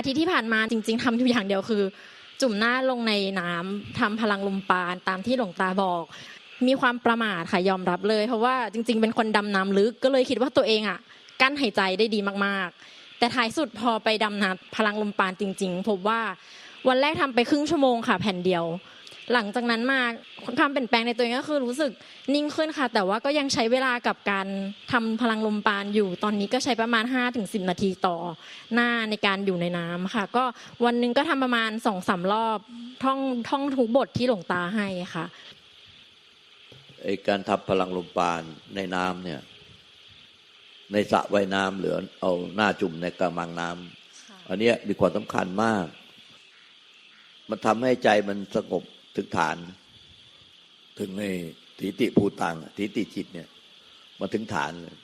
อาทิตย์ที่ผ่านมาจริง ๆทำอยู่อย่างเดียวคือ จุ่มหน้าลงในน้ำทำพลังลมปานตามที่หลวงตาบอก มีความประมาทค่ะยอมรับเลย เพราะว่าจริง ๆ เป็นคนดำน้ำลึกก็เลยคิดว่าตัวเองอะกั้นหายใจได้ดีมากๆ แต่ท้ายสุดพอไปดำน้ำพลังลมปานจริง ๆ พบว่าวันแรกทำไปครึ่งชั่วโมงค่ะแผ่นเดียว หลังจากนั้นมาความเปลี่ยนแปลงในตัวเองก็คือรู้สึกนิ่งขึ้นค่ะ แต่ว่าก็ยังใช้เวลากับการทำพลังลมปานอยู่ ตอนนี้ก็ใช้ประมาณ 5-10 นาทีต่อหน้าในการอยู่ในน้ำค่ะ ก็วันหนึ่งก็ทำประมาณสองสามรอบท่องท่องทุกบทที่หลวงตาให้ค่ะไอ้การทำพลังลมปานในน้ำเนี่ย ในสระว่ายน้ำหรือเอาหน้าจุ่มในกระมังน้ำอันเนี้ยมีความสำคัญมาก มันทำให้ใจมันสงบ ถึงฐาน ถึงในทิฏฐิภูตังทิฏฐิจิตเนี่ย มาถึงฐานเลย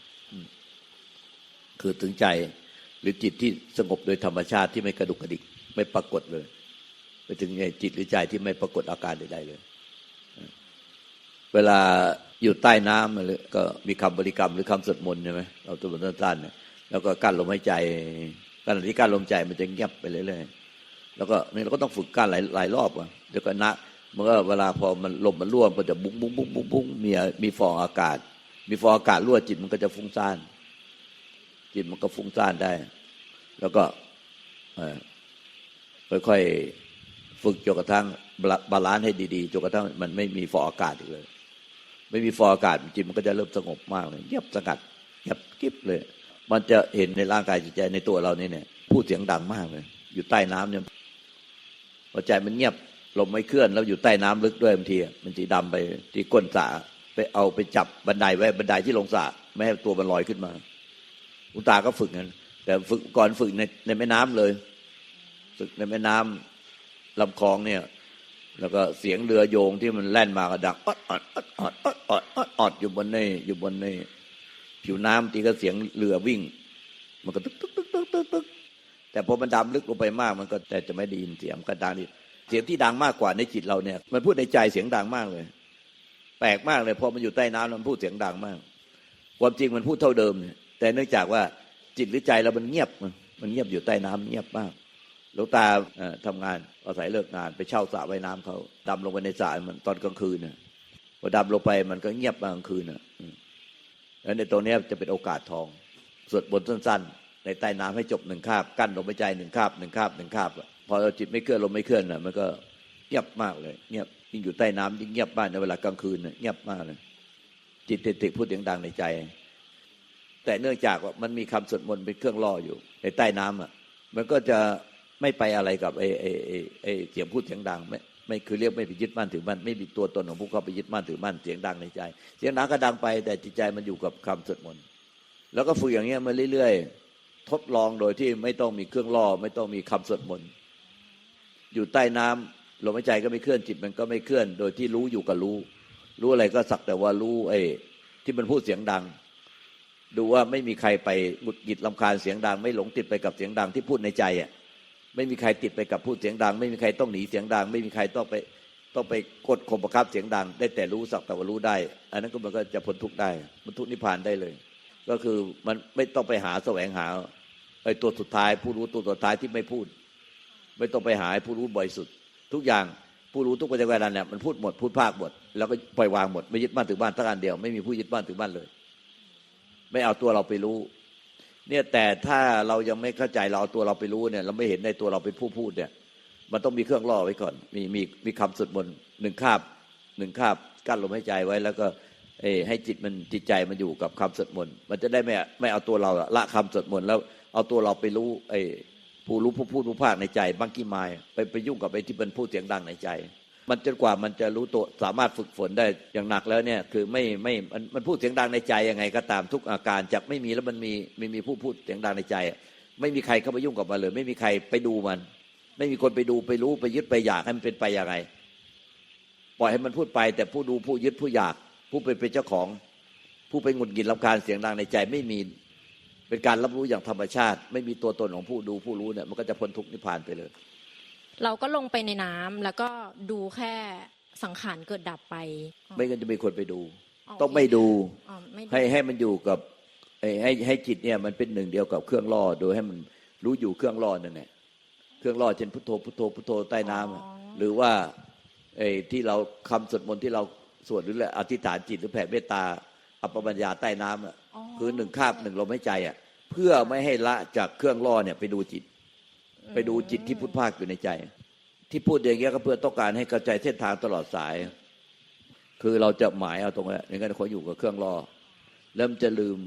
คือถึงใจหรือจิตที่สงบโดยธรรมชาติที่ไม่กระดุกกระดิก ไม่ปรากฏเลย ไปถึงในจิตหรือใจที่ไม่ปรากฏอาการใดๆเลย เวลาอยู่ใต้น้ำหรือก็มีคำบริกรรมหรือคำสวดมนต์ใช่ไหมเราตัวบนสั้นๆเนี่ยแล้วก็กั้นลมหายใจขณะที่กั้นลมใจมันจะเงียบไปเรื่อยๆแล้วก็นี่เราก็ต้องฝึกกั้นหลายหลายรอบอะเดี๋ยวก็นะ มันก็เวลาพอมันลมมันรั่วมก็จะบุ้งบุ้งบุ้งบุ้งบุ้งมีมีฟองอากาศ มีฟองอากาศรั่วจิตมันก็จะฟุ้งซ่าน จิตมันก็ฟุ้งซ่านได้ แล้วก็ค่อยๆฝึกจนกระทั่งบาลานซ์ให้ดีๆจนกระทั่งมันไม่มีฟองอากาศอีกเลย ไม่มีฟองอากาศจิตมันก็จะเริ่มสงบมากเลยเงียบสงัดเงียบกิบเลย มันจะเห็นในร่างกายจิตใจในตัวเรานี่เนี่ยพูดเสียงดังมากเลย อยู่ใต้น้ำเนี่ยพอใจมันเงียบ ลมไม่เคลื่อนแล้วอยู่ใต้น้ำลึกด้วยบางทีมันจีดำไปที่ก้นสระไปเอาไปจับบันไดไว้บันไดที่ลงสระไม่ให้ตัวมันลอยขึ้นมา อุตาก็ฝึกงั้นแต่ฝึกก่อนฝึกในในแม่น้ำเลย ฝึกในแม่น้ำลำคลองเนี่ย แล้วก็เสียงเรือโยงที่มันแล่นมาก็ดังอดอดอดอดอดอดอดอดอยู่บนในอยู่บนในผิวน้ำทีก็เสียงเรือวิ่ง มันก็ตึกตึกตึกตึกตึกตึกแต่พอมันดำลึกลงไปมากมันก็แต่จะไม่ได้ยินเสียงก็ดังนี่ เสียงที่ดังมากกว่าในจิตเราเนี่ย มันพูดในใจเสียงดังมากเลย แปลกมากเลยพอมันอยู่ใต้น้ำมันพูดเสียงดังมาก ความจริงมันพูดเท่าเดิมเนี่ยแต่เนื่องจากว่าจิตหรือใจเรามันเงียบมันเงียบอยู่ใต้น้ำเงียบมากหลวงตาทำงานอาศัยเลิกงานไปเช่าสระว่ายน้ำเขาดำลงไปในสระมันตอนกลางคืนน่ะพอดำลงไปมันก็เงียบมากลางคืนน่ะแล้วในตัวนี้จะเป็นโอกาสทองสวดบทสั้น ๆ ในใต้น้ำให้จบหนึ่งคาบกั้นลมหายใจหนึ่งคาบหนึ่งคาบหนึ่งคาบ พอเราจิตไม่เคลื่อนลมไม่เคลื่อนน่ะมันก็เงียบมากเลย เงียบยิ่งอยู่ใต้น้ำยิ่งเงียบมากในเวลากลางคืนเงียบมากเลยจิตติดพูดเสียงดังในใจ แต่เนื่องจากว่ามันมีคำสวดมนต์เป็นเครื่องล่ออยู่ในใต้น้ำอะ มันก็จะไม่ไปอะไรกับไอ้ไอ้ไอ้ไอ้เสียงพูดเสียงดังไม่ไม่คือเรียกไม่ไปยึดมั่นถือมั่นไม่มีตัวตนของผู้เข้าไปยึดมั่นถือมั่นเสียงดังในใจ เสียงดังก็ดังไป แต่จิตใจมันอยู่กับคำสวดมนต์แล้วก็ฝึกอย่างเงี้ยมาเรื่อยๆทดลองโดยที่ไม่ต้องมีเครื่องล่อ ไม่ต้องมีคำสวดมนต์ อยู่ใต้น้ำลมหายใจก็ไม่เคลื่อนจิตมันก็ไม่เคลื่อน โดยที่รู้อยู่กับรู้ รู้อะไรก็สักแต่ว่ารู้ไอ้ที่มันพูดเสียงดัง ดูว่าไม่มีใครไปหงุดหงิดลำคาญเสียงดัง ไม่หลงติดไปกับเสียงดังที่พูดในใจอะไม่มีใครติดไปกับพูดเสียงดัง ไม่มีใครต้องหนีเสียงดัง ไม่มีใครต้องไปต้องไปกดข่มประคับเสียงดัง ได้แต่รู้สักแต่ว่ารู้ได้ อันนั้นก็มันก็จะพ้นทุกข์ได้มันทุกข์นิพพานได้เลย ก็คือมันไม่ต้องไปหาแสวงหาไอ้ตัวสุดท้ายผู้รู้ตัวสุดท้ายที่ไม่พูด ไม่ต้องไปหาผู้รู้บ่อยสุด ทุกอย่างผู้รู้ทุกปัจจุบันเนี่ยมันพูดหมดพูดภาคหมดแล้วก็ปล่อยวางหมดไม่ยึดบ้านถือบ้านทั้งอันเดียวไม่มีผู้ยึดบ้านถือบ้านเลย ไม่เอาตัวเราไปรู้ เนี่ยแต่ถ้าเรายังไม่เข้าใจเราเอาตัวเราไปรู้เนี่ย เราไม่เห็นในตัวเราเป็นผู้พูดเนี่ย มันต้องมีเครื่องล่อไว้ก่อน มีมีมีคำสวดมนต์หนึ่งคาบหนึ่งคาบกั้นลมหายใจไว้แล้วก็เอให้จิตมันจิตใจมันอยู่กับคำสวดมนต์มันจะได้ไม่ไม่เอาตัวเราละคำสวดมนต์แล้วเอาตัวเราไปรู้ ไอ้ ผู้รู้ผู้พูดผู้ภาคในใจบังกี้มายไปไปยุ่งกับไอ้ที่มันพูดเสียงดังในใจ มันจนกว่ามันจะรู้ตัวสามารถฝึกฝนได้อย่างหนักแล้วเนี่ยคือไม่ไม่มันมันพูดเสียงดังในใจยังไงก็ตามทุกอาการจากไม่มีแล้วมันมีไม่มีผู้พูดเสียงดังในใจ ไม่มีใครเข้าไปยุ่งกับมันเลย ไม่มีใครไปดูมัน ไม่มีคนไปดูไปรู้ไปยึดไปอยากให้มันเป็นไปอย่างไรปล่อยให้มันพูดไป แต่ผู้ดูผู้ยึดผู้อยาก ผู้เป็นเป็นเจ้าของ ผู้ไปหงุดหงิดรำคาญเสียงดังในใจไม่มี เป็นการรับรู้อย่างธรรมชาติ ไม่มีตัวตนของผู้ดูผู้รู้เนี่ยมันก็จะพ้นทุกข์นิพพานไปเลย เราก็ลงไปในน้ำแล้วก็ดูแค่สังขารเกิดดับไป ไม่งั้นจะมีคนไปดูอ๋อต้องไม่ดูอ๋อไม่ดูให้ให้มันอยู่กับให้ให้ให้จิตเนี่ยมันเป็นหนึ่งเดียวกับเครื่องล่อโดยให้มันรู้อยู่เครื่องล่อนั่นแหละเครื่องล่อเช่นพุทโธพุทโธพุทโธใต้น้ำอะอ๋อหรือว่าไอ้ที่เราคำสวดมนต์ที่เราสวดหรืออธิษฐานจิตหรือแผ่เมตตาอัปปมัญญาใต้น้ำอะอ๋อ คือหนึ่งคาบหนึ่งลมหายใจอะ เพื่อไม่ให้ละจากเครื่องล่อเนี่ยไปดูจิต ไปดูจิตที่พุทธภาคอยู่ในใจ ที่พูดอย่างเงี้ยก็เพื่อต้องการให้กระจายเส้นทางตลอดสาย คือเราจะหมายเอาตรงนี้อย่างนั้นเขาอยู่กับเครื่องล่อแล้วมันจะลืม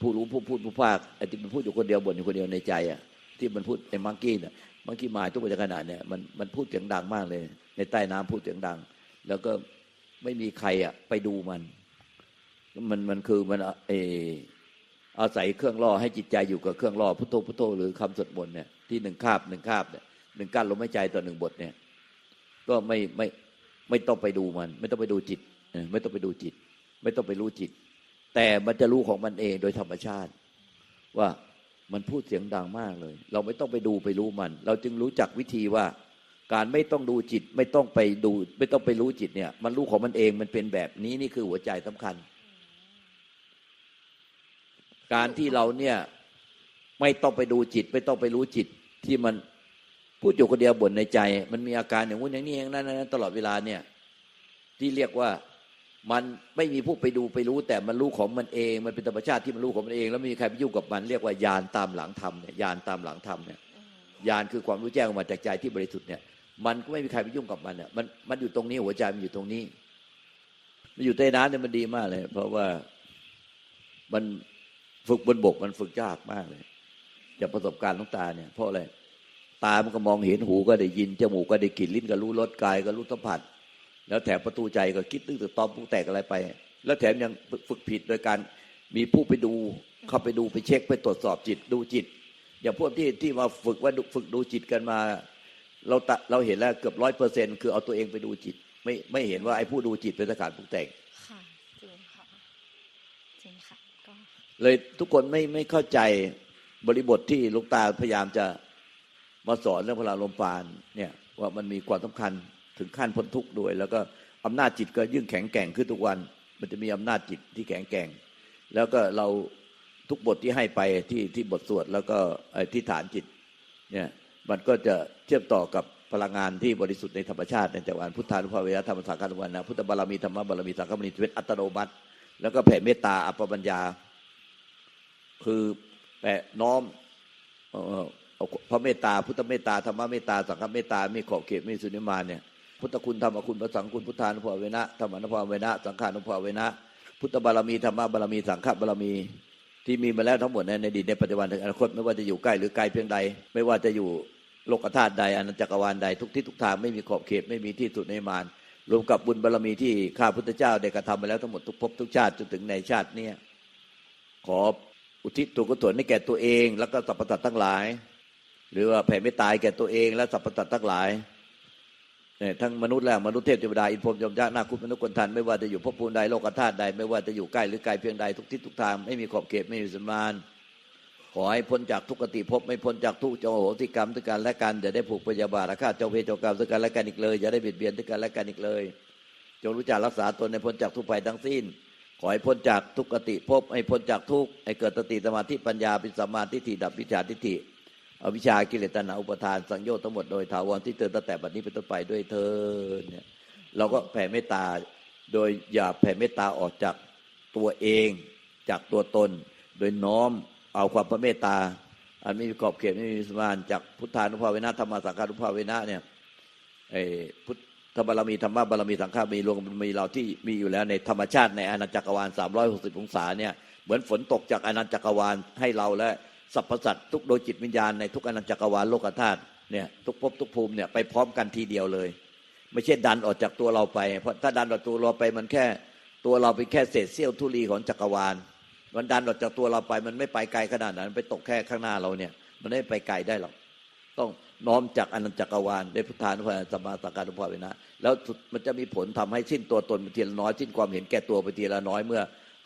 ผู้รู้ผู้พูดผู้ภาคไอ้ที่มันพูดอยู่คนเดียวบ่นอยู่คนเดียวในใจอะที่มันพูดไอ้มังกี้เนี่ยมังกี้หมายทุกปัจจุบันเนี่ยมันมันพูดเสียงดังมากเลย ในใต้น้ำพูดเสียงดัง แล้วก็ไม่มีใครอะไปดูมัน มันมันคือมันเอออาศัยเครื่องล่อให้จิตใจอยู่กับเครื่องล่อพุทโธพุทโธหรือคำสวดมนต์เนี่ยที่หนึ่งคาบหนึ่งคาบเนี่ยหนึ่งกั้นลมหายใจต่อหนึ่งบทเนี่ย ก็ไม่ไม่ไม่ต้องไปดูมัน ไม่ต้องไปดูจิตไม่ต้องไปดูจิต ไม่ต้องไปรู้จิต แต่มันจะรู้ของมันเองโดยธรรมชาติ ว่ามันพูดเสียงดังมากเลย เราไม่ต้องไปดูไปรู้มัน เราจึงรู้จักวิธีว่า การไม่ต้องดูจิต ไม่ต้องไปดู ไม่ต้องไปรู้จิตเนี่ย มันรู้ของมันเองมันเป็นแบบนี้นี่คือหัวใจสำคัญ การที่เราเนี่ยไม่ต้องไปดูจิต ไม่ต้องไปรู้จิตที่มันพูดอยู่คนเดียวบ่นในใจ มันมีอาการอย่างนู้นอย่างนี้อย่างนั้นนั้นตลอดเวลาเนี่ย ที่เรียกว่ามันไม่มีผู้ไปดูไปรู้ แต่มันรู้ของมันเอง มันเป็นธรรมชาติที่มันรู้ของมันเอง แล้วไม่มีใครไปยุ่งกับมัน เรียกว่ายานตามหลังธรรมเนี่ยยานตามหลังธรรมเนี่ยยานคือความรู้แจ้งออกมาจากใจที่บริสุทธิ์เนี่ย มันก็ไม่มีใครไปยุ่งกับมันเนี่ยมันมันอยู่ตรงนี้หัวใจมันอยู่ตรงนี้ มันอยู่ใต้น้ำเนี่ยมันดีมากเลย เพราะว่ามัน ฝึกบนบกมันฝึกยากมากเลยจากประสบการณ์ของตาเนี่ย เพราะอะไรตามันก็มองเห็นหูก็ได้ยินจมูกก็ได้กลิ่นลิ้นก็รู้รสกายก็รู้สัมผัส แล้วแถมประตูใจก็คิดตึ้งตึกตอมผู้แตกอะไรไป แล้วแถมยังฝึกผิดโดยการมีผู้ไปดูเข้าไปดูไปเช็คไปตรวจสอบจิตดูจิต อย่างพวกที่ที่มาฝึกว่าฝึกดูจิตกันมา เราตะเราเห็นแล้วเกือบร้อยเปอร์เซ็นคือเอาตัวเองไปดูจิต ไม่ไม่เห็นว่าไอ้ผู้ดูจิตเป็นสกัดผู้แต่งค่ะจริงค่ะจริงค่ะ เลยทุกคนไม่ไม่เข้าใจบริบทที่ลูกตาพยายามจะมาสอนเรื่องพลังลมปานเนี่ยว่ามันมีความสำคัญถึงขั้นพ้นทุกข์ด้วย แล้วก็อำนาจจิตก็ยิ่งแข็งแกร่งขึ้นทุกวัน มันจะมีอำนาจจิตที่แข็งแกร่ง แล้วก็เราทุกบทที่ให้ไปที่ที่บทสวดแล้วก็ที่ฐานจิตเนี่ยมันก็จะเชื่อมต่อกับพลังงานที่บริสุทธิ์ในธรรมชาติในจักรวาลพุทธานุภาเวนะธรรมสังฆานุภาเวนะพุทธบารมีธรรมบารมีสังฆบารมีเป็นอัตโนมัติ แล้วก็แผ่เมตตาอัปปปัญญา คือแผ่น้อมพระเมตตาพุทธเมตตาธรรมเมตตาสังฆเมตตาไม่ขอบเขตไม่สุนิมานเนี่ยพุทธคุณธรรมคุณพระสังคุณพุทธานุภาเวนะธรรมานุภาเวนะสังฆานุภาเวนะพุทธบารมีธรรมบารมีสังฆบารมีที่มีมาแล้วทั้งหมดในในอดีตในปัจจุบันในอนาคตไม่ว่าจะอยู่ใกล้หรือไกลเพียงใด ไม่ว่าจะอยู่โลกธาตุใดอนันตจักรวาลใดทุกที่ทุกทางไม่มีขอบเขตไม่มีที่สุดในมานรวมกับบุญบารมีที่ข้าพุทธเจ้าได้กระทำมาแล้วทั้งหมดทุกภพทุกชาติจนถึงในชาติเนี้ยขอ อุทิศตัวกุศลให้แก่ตัวเอง แล้วก็สรรพสัตว์ทั้งหลาย หรือว่าแผ่เมตตาให้แก่ตัวเองและสรรพสัตว์ทั้งหลายเนี่ยทั้งมนุษย์และมนุษย์เทพเทวดาอินพรหมยมยักษ์นาคุมนุษย์คนทันไม่ว่าจะอยู่ภพภูมิใดโลกธาตุใด ไม่ว่าจะอยู่ใกล้หรือไกลเพียงใดทุกทิศทุกทางไม่มีขอบเขตไม่มีสมานขอให้พ้นจากทุกขติภพไม่พ้นจากทุกจงโหสิกรรมทุกการและกันอย่าได้ผูกพยาบาทอาฆาเจ้าเพศเจ้ากรรมทุกการและกันอีกเลยอย่าได้เบียดเบียนทุกการและกันอีกเลย จงรู้จักรักษาตนในพ้นจากทุกภัยทั้งสิ้น ขอให้พ้นจากทุกขติภพให้พ้นจากทุกข์ให้เกิดสติสมาธิปัญญาเป็นสมมาธิฏฐิดับวิชาทิฏฐิอวิชชากิเลสตัณหาอุปทานสังโยชน์ทั้งหมดโดยถาวรที่เตือนตั้งแต่บัดนี้เป็นต้นไปด้วยเธอเนี่ยเราก็แผ่เมตตาโดยอย่าแผ่เมตตาออกจากตัวเองจากตัวตน โดยน้อมเอาความพระเมตตา อันไม่มีขอบเขตไม่มีสมานจากพุทธานุภาเวนะธรรมสังฆานุภาเวนะเนี่ยไอ้พุทธ ถ้าบารมีธรรมะบารมีสังฆามีรวมมีเราที่มีอยู่แล้วในธรรมชาติในอาณาจักรวาล 360 องศาเนี่ยเหมือนฝนตกจากอาณาจักรวาลให้เราและสรรพสัตว์ทุกโดยจิตวิญญาณในทุกอาณาจักรวาลโลกธาตุเนี่ยทุกภพทุกภูมิเนี่ยไปพร้อมกันทีเดียวเลย ไม่ใช่ดันออกจากตัวเราไป เพราะถ้าดันออกตัวเราไปมันแค่ตัวเราเป็นแค่เศษเสี้ยวธุลีของจักรวาลมันดันออกจากตัวเราไปมันไม่ไปไกลขนาดนั้น ไปตกแค่ข้างหน้าเราเนี่ย มันไม่ไปไกลได้หรอกต้อง น้อมจากอนันตจักรวาลได้พุทธานุภาพสัมมาสังการุภาเวนะ แล้วมันจะมีผลทำให้สิ้นตัวตนไปทีละน้อยสิ้นความเห็นแก่ตัวไปทีละน้อยเมื่อ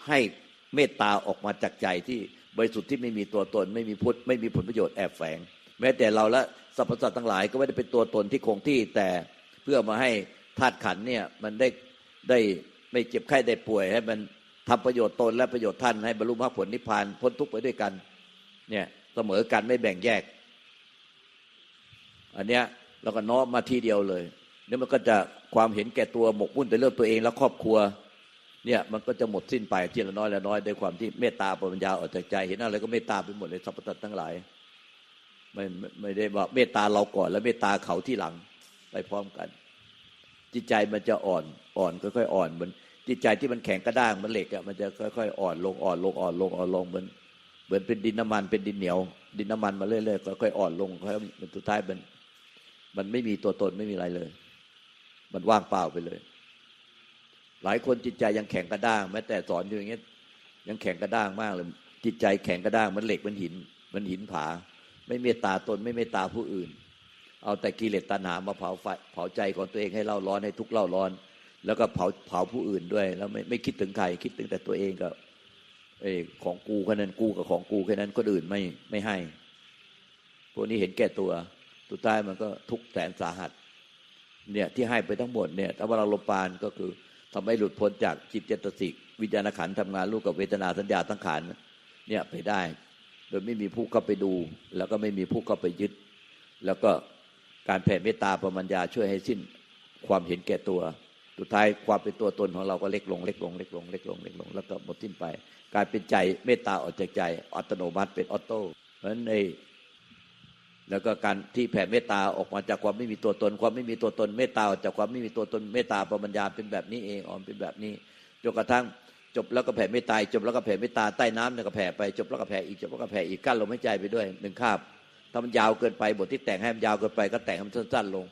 ให้เมตตาออกมาจากใจที่บริสุทธิ์ที่ไม่มีตัวตน ไม่มีพุทธไม่มีผลประโยชน์แอบแฝง แม้แต่เราและสรรพสัตว์ทั้งหลายก็ไม่ได้เป็นตัวตนที่คงที่แต่เพื่อมาให้ธาตุขันเนี่ยมันได้ได้ไม่เจ็บไข้ได้ป่วยให้มันทำประโยชน์ตนและประโยชน์ท่านให้บรรลุมรรคผลนิพพานพ้นทุกข์ไปด้วยกันเนี่ยเสมอกันไม่แบ่งแยก อันเนี้ยเราก็น้อมมาทีเดียวเลยเนี่ยมันก็จะความเห็นแก่ตัวหมกมุ่นแต่เรื่องตัวเองและครอบครัว เนี่ยมันก็จะหมดสิ้นไปทีละน้อยละน้อยด้วยความที่เมตตาปัญญาออกจากใจเห็นอะไรก็เมตตาไปหมดเลยสรรพสัตว์ทั้งหลายไม่ไม่ได้ว่าเมตตาเราก่อน แล้วเมตตาเขาที่หลังไปพร้อมกัน จิตใจมันจะอ่อนอ่อนค่อยๆอ่อนเหมือนจิตใจที่มันแข็งกระด้างมันเหล็กอะมันจะค่อยๆอ่อนลงอ่อนลงอ่อนลงอ่อนลงเหมือนเหมือนเป็นดินน้ำมันเป็นดินเหนียว ดินน้ำมันมาเรื่อยๆค่อยๆอ่อนลงค่อยๆมันสุดท้ายมัน มันไม่มีตัวตนไม่มีอะไรเลย มันว่างเปล่าไปเลย หลายคนจิตใจยังแข็งกระด้างแม้แต่สอนอยู่อย่างเงี้ยยังแข็งกระด้างมากเลย จิตใจแข็งกระด้างมันเหล็กมันหิน มันหินผา ไม่เมตตาตนไม่เมตตาผู้อื่น เอาแต่กิเลสตัณหามาเผาไฟเผาใจของตัวเองให้เล่าร้อนให้ทุกเล่าร้อน แล้วก็เผาเผาผู้อื่นด้วย แล้วไม่ไม่คิดถึงใครคิดถึงแต่ตัวเองกับเออของกูแค่นั้นกูกับของกูแค่นั้นคนอื่นไม่ไม่ให้พวกนี้เห็นแก่ตัว สุดท้ายมันก็ทุกแสนสาหัส เนี่ยที่ให้ไปทั้งหมดเนี่ยถ้าว่าเราลมปานก็คือทำให้หลุดพ้นจากจิตเจตสิกวิญญาณขันธ์ทำงานร่วมกับเวทนาสัญญาตั้งขันธ์เนี่ยไปได้ โดยไม่มีผู้เข้าไปดู แล้วก็ไม่มีผู้เข้าไปยึด แล้วก็การแผ่เมตตาปรมัญญาช่วยให้สิ้นความเห็นแก่ตัว สุดท้ายความเป็นตัวตนของเราก็เล็กลงเล็กลงเล็กลงเล็กลงเล็กลง แล้วก็หมดสิ้นไป กลายเป็นใจเมตตาออกจากใจอัตโนมัติเป็นออโต้เพราะฉะนั้นใน แล้วก็การที่แผ่เมตตาออกมาจากความไม่มีตัวตน ความไม่มีตัวตน เมตตาออกจากความไม่มีตัวตนเมตตาปัญญาเป็นแบบนี้เองอ่อนเป็นแบบนี้จนกระทั่งจบแล้วก็แผ่เมตตาจบแล้วก็แผ่เมตตาใต้น้ำเนี่ยก็แผ่ไปจบแล้วก็แผ่อีกจบแล้วก็แผ่อีกกั้นลมหายใจไปด้วยหนึ่งคาบถ้ามันยาวเกินไปบทที่แต่งให้มันยาวเกินไปก็แต่งให้มันสั้นๆลง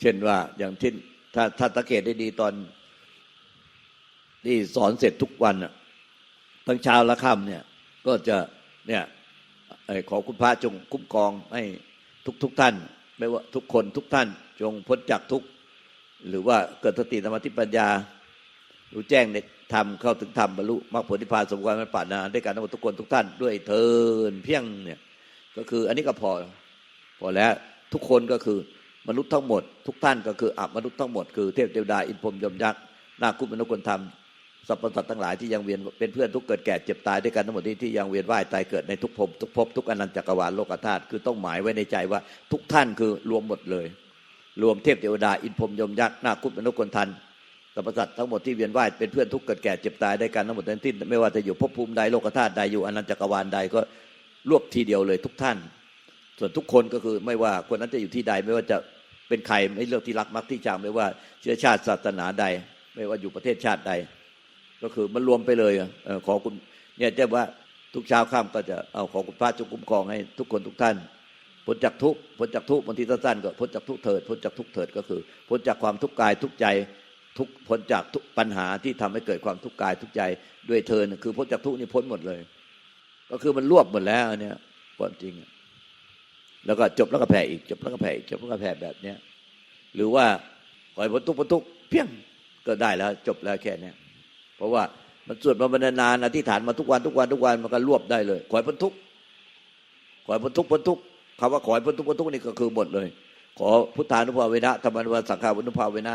เช่นว่าอย่างที่ถ้าถ้าสังเกตได้ดีตอนที่สอนเสร็จทุกวันอะทั้งเช้าและค่ำเนี่ยก็จะเนี่ย ขอคุณพระจงคุ้มครองให้ทุกทุกท่าน ไม่ว่าทุกคนทุกท่านจงพ้นจากทุกหรือว่าเกิดสติธรรมทิปัญญา รู้แจ้งในธรรมเข้าถึงธรรมบรรลุมรรคผลนิพพานสมความมันปรารถนาด้วยกันทั้งหมดทุกคนทุกท่านด้วยเทินเพียงเนี่ยก็คืออันนี้ก็พอพอแล้วทุกคนก็คือมนุษย์ทั้งหมด ทุกท่านก็คืออัมนุษย์ทั้งหมดคือเทพเทวดาอินพรมยมยักษ์นาคคุมนุษย์คนธรรม สรรพสัตว์ทั้งหลายที่ยังเวียนเป็นเพื่อนทุกเกิดแก่เจ็บตายด้วยกันทั้งหมดที่ที่ยังเวียนว่ายตายเกิดในทุกภพทุกภพทุกอนันตจักรวาลโลกธาตุคือต้องหมายไว้ในใจว่าทุกท่านคือรวมหมดเลย รวมเทพเทวดาอินพรมยมยักษ์นาคคุมนุษย์คนทันสรรพสัตว์ทั้งหมดที่เวียนว่ายเป็นเพื่อนทุกเกิดแก่เจ็บตายด้วยกันทั้งหมดทั้งที่ไม่ว่าจะอยู่ภพภูมิใดโลกธาตุใดอยู่อนันตจักรวาลใดก็รวบทีเดียวเลยทุกท่าน ส่วนทุกคนก็คือไม่ว่าคนนั้นจะอยู่ที่ใดไม่ว่าจะเป็นใครไม่เลือกที่รักมักที่ชังไม่ว่าเชื้อชาติศาสนาใด ไม่ว่าอยู่ประเทศชาติใด ก็คือมันรวมไปเลยอะขอคุณเนี่ยจะว่าทุกเช้าค่ำก็จะเอาขอคุณพระจงคุ้มครองให้ทุกคนทุกท่านพ้นจากทุกพ้นจากทุกบางทีสั้นๆก็พ้นจากทุกเถิดพ้นจากทุกเถิดก็คือพ้นจากความทุกข์กายทุกใจทุกพ้นจากทุกปัญหาที่ทำให้เกิดความทุกข์กายทุกใจด้วยเทินคือพ้นจากทุกนี่พ้นหมดเลย ก็คือมันรวบหมดแล้วเนี่ยความจริง แล้วก็จบแล้วก็แผ่อีกจบแล้วก็แผ่อีกจบแล้วก็แผ่แบบเนี้ยหรือว่าปล่อยพ้นทุกพ้นทุกเพียงก็ได้แล้ว จบแล้วแค่เนี้ย เพราะว่ามันสวดมาบรรนานอธิษฐานมาทุกวันทุกวันทุกวันมันก็รวบได้เลย ขอให้พ้นทุกขอให้พ้นทุกพ้นทุกคำว่าขอให้พ้นทุกพ้นทุกนี่ก็คือหมดเลย ขอพุทธานุภาเวนะธรรมานุภาสังฆานุภาเวนะ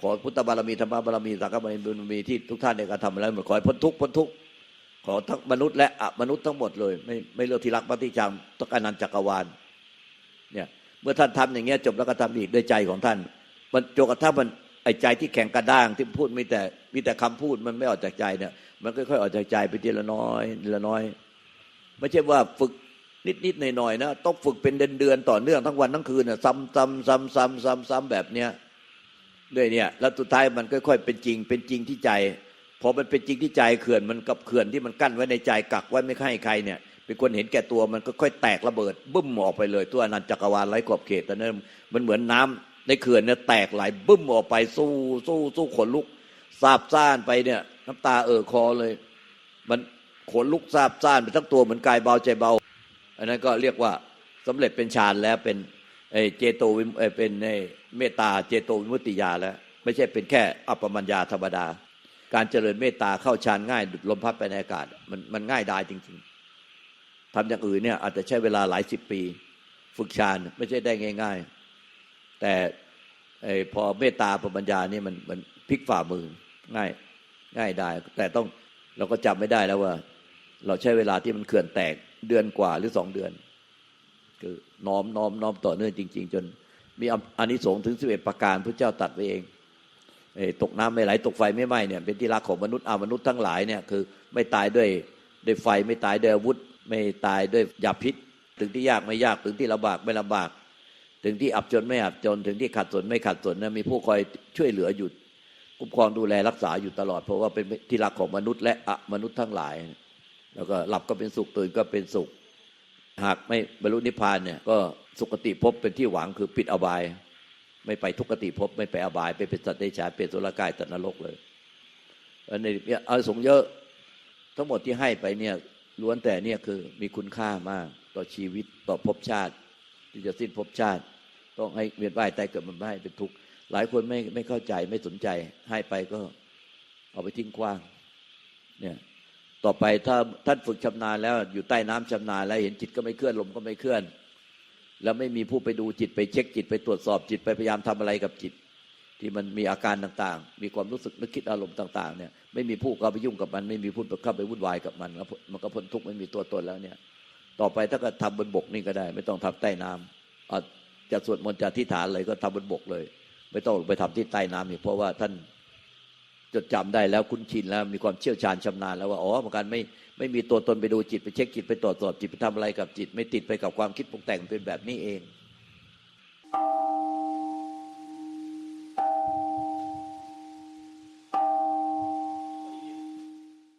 ขอพุทธบารมีธรรมบารมีสังฆบารมีที่ทุกท่านในการทำแล้วหมดขอให้พ้นทุกพ้นทุกขอทั้งมนุษย์และอมนุษย์ทั้งหมดเลย ไม่ไม่เลือกที่รักปฏิจำต้องการนันต์จักรวาลเนี่ยเมื่อท่านทำอย่างเงี้ยจบแล้วก็ทำอีกด้วยใจของท่าน มันจนกระทั่งมัน ไอ้ใจที่แข็งกระด้างที่พูดมีแต่มีแต่คำพูดมันไม่ออกจากใจเนี่ย มันค่อยๆออกจากใจไปทีละน้อยทีละน้อย ไม่ใช่ว่าฝึกนิดๆหน่อยๆนะต้องฝึกเป็นเดือนๆต่อเนื่องทั้งวันทั้งคืนน่ะซ้ำๆซ้ำๆซ้ำๆซ้ำๆแบบเนี้ยด้วยเนี่ย แล้วสุดท้ายมันค่อยๆเป็นจริง เป็นจริงที่ใจพอมันเป็นจริงที่ใจเขื่อนมันกับเขื่อนที่มันกั้นไว้ในใจกักไว้ไม่ให้ใครเนี่ยเป็นคนเห็นแก่ตัวมันก็ค่อยแตกระเบิดบึ้มออกไปเลย ตัวอนันตจักรวาลไร้ขอบเขตแต่นั้นมันเหมือนน้ำ ในเขื่อนเนี่ยแตกไหลบึ้มออกไปสู้สู้สู้ขนลุกซาบซ่านไปเนี่ย น้ำตาเอ่อคอเลย มันขนลุกซาบซ่านไปทั้งตัวเหมือนกายเบาใจเบา อันนั้นก็เรียกว่าสำเร็จเป็นฌานแล้วเป็นไอเจโตวิมเอเป็นไอเมตตาเจโตวิมุตติญาแล้ว ไม่ใช่เป็นแค่อัปปมัญญาธรรมดา การเจริญเมตตาเข้าฌานง่ายดุดลมพัดไปในอากาศ มันมันง่ายดายจริง ๆทำอย่างอื่นเนี่ยอาจจะใช้เวลาหลายสิบปี ฝึกฌานไม่ใช่ได้ง่าย ๆ แต่ไอ้พอเมตตาปัญญานี่มันมันพลิกฝ่ามือง่ายง่ายได้ แต่ต้องเราก็จำไม่ได้แล้วว่า เราใช้เวลาที่มันเขื่อนแตกเดือนกว่าหรือสองเดือน คือน้อมน้อมน้อมต่อเนื่องจริง ๆ จน มีอานิสงส์ถึงสิบเอ็ดประการพระเจ้าตัดไว้เองเอตกน้ำไม่ไหลตกไฟไม่ไหม้เนี่ยเป็นที่รักของมนุษย์อามนุษย์ทั้งหลายเนี่ยคือไม่ตายด้วยด้วยไฟไม่ตายด้วยอาวุธ ไม่ตายด้วยยาพิษ ถึงที่ยากไม่ยากถึงที่ลำบากไม่ลำบาก ถึงที่อับจนไม่อับจน ถึงที่ขัดสนไม่ขัดสนนะมีผู้คอยช่วยเหลืออยู่คุ้มครองดูแลรักษาอยู่ตลอด เพราะว่าเป็นที่รักของมนุษย์และอะมนุษย์ทั้งหลาย แล้วก็หลับก็เป็นสุขตื่นก็เป็นสุข หากไม่บรรลุนิพพานเนี่ยก็สุคติภพเป็นที่หวังคือปิดอบาย ไม่ไปทุกขติภพไม่ไปอบาย ไปเป็นสัตว์เดชาเป็นสุรกายตันรกเลยอันนี้เอาสงเยอะทั้งหมดที่ให้ไปเนี่ยล้วนแต่เนี่ยคือมีคุณค่ามากต่อชีวิตต่อภพชาติ ที่จะสิ้นภพชาติ ต้องให้เวียนว่ายตายเกิดมันไม่ให้เป็นทุกข์หลายคนไม่ไม่เข้าใจไม่สนใจให้ไปก็เอาไปทิ้งกว้าง เนี่ย ต่อไปถ้าท่านฝึกชำนาญแล้วอยู่ใต้น้ำชำนาญแล้วเห็นจิตก็ไม่เคลื่อนลมก็ไม่เคลื่อน แล้วไม่มีผู้ไปดูจิตไปเช็คจิตไปตรวจสอบจิตไปพยายามทำอะไรกับจิต ที่มันมีอาการต่างๆ มีความรู้สึกนึกคิดอารมณ์ต่าง ๆ เนี่ย ไม่มีผู้เข้าไปยุ่งกับมัน ไม่มีผู้เข้าไปวุ่นวายกับมันแล้วมันก็พ้นทุกข์ไม่มีตัวตนแล้วเนี่ย ต่อไปถ้าก็ทำบนบกนี่ก็ได้ ไม่ต้องทำใต้น้ำเอาจะสวดมนต์จะทิฏฐานเลยก็ทำบนบกเลย ไม่ต้องไปทำที่ใต้น้ำอีกเพราะว่าท่านจดจำได้แล้วคุ้นชินแล้วมีความเชี่ยวชาญชำนาญแล้วว่าอ๋อเหมือนกันไม่ไม่มีตัวตนไปดูจิตไปเช็คจิตไปตรวจสอบจิตไปทำอะไรกับจิต ไม่ติดไปกับความคิดปรุงแต่งเป็นแบบนี้เอง